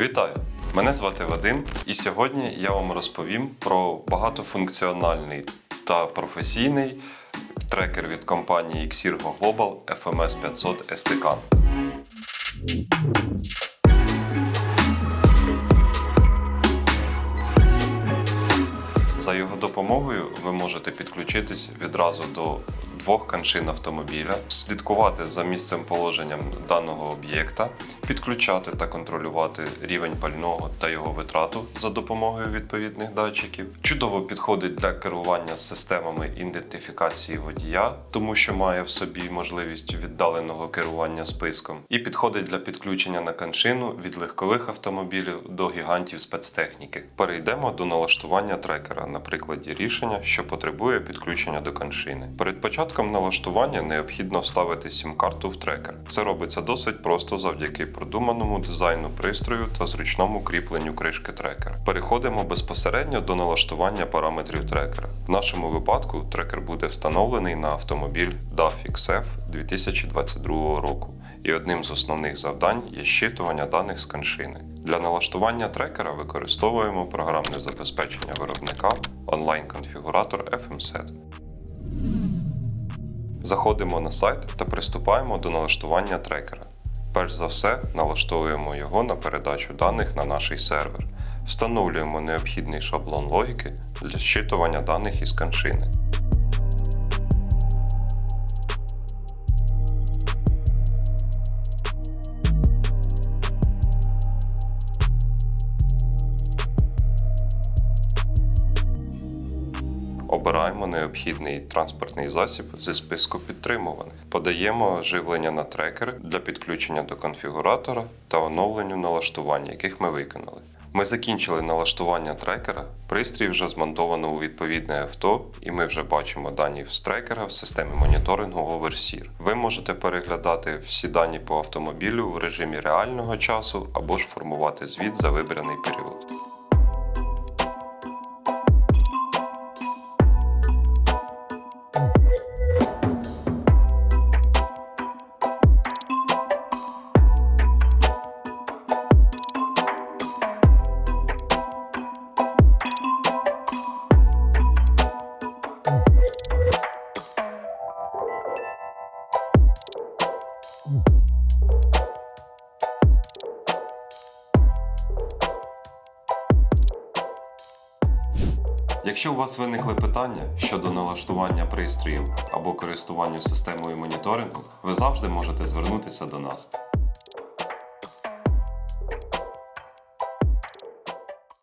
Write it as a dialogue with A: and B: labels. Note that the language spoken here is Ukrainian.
A: Вітаю! Мене звати Вадим, і сьогодні я вам розповім про багатофункціональний та професійний трекер від компанії Xirgo Global FMS 500 STK. За його допомогою ви можете підключитись відразу до двох каншин автомобіля, слідкувати за місцем положенням даного об'єкта, підключати та контролювати рівень пального та його витрату за допомогою відповідних датчиків. Чудово підходить для керування системами ідентифікації водія, тому що має в собі можливість віддаленого керування списком, і підходить для підключення на каншину від легкових автомобілів до гігантів спецтехніки. Перейдемо до налаштування трекера на прикладі рішення, що потребує підключення до каншини. Перед початком налаштування необхідно вставити сім-карту в трекер. Це робиться досить просто завдяки продуманому дизайну пристрою та зручному кріпленню кришки трекера. Переходимо безпосередньо до налаштування параметрів трекера. В нашому випадку трекер буде встановлений на автомобіль DAF XF 2022 року. І одним з основних завдань є щитування даних з каншини. Для налаштування трекера використовуємо програмне забезпечення виробника онлайн-конфігуратор FMSet. Заходимо на сайт та приступаємо до налаштування трекера. Перш за все, налаштовуємо його на передачу даних на наш сервер. Встановлюємо необхідний шаблон логіки для зчитування даних із каншини. Обираємо необхідний транспортний засіб зі списку підтримуваних. Подаємо живлення на трекер для підключення до конфігуратора та оновленню налаштувань, яких ми виконали. Ми закінчили налаштування трекера. Пристрій вже змонтовано у відповідне авто, і ми вже бачимо дані з трекера в системі моніторингу OverSeer. Ви можете переглядати всі дані по автомобілю в режимі реального часу або ж формувати звіт за вибраний період. Якщо у вас виникли питання щодо налаштування пристроїв або користуванню системою моніторингу, ви завжди можете звернутися до нас.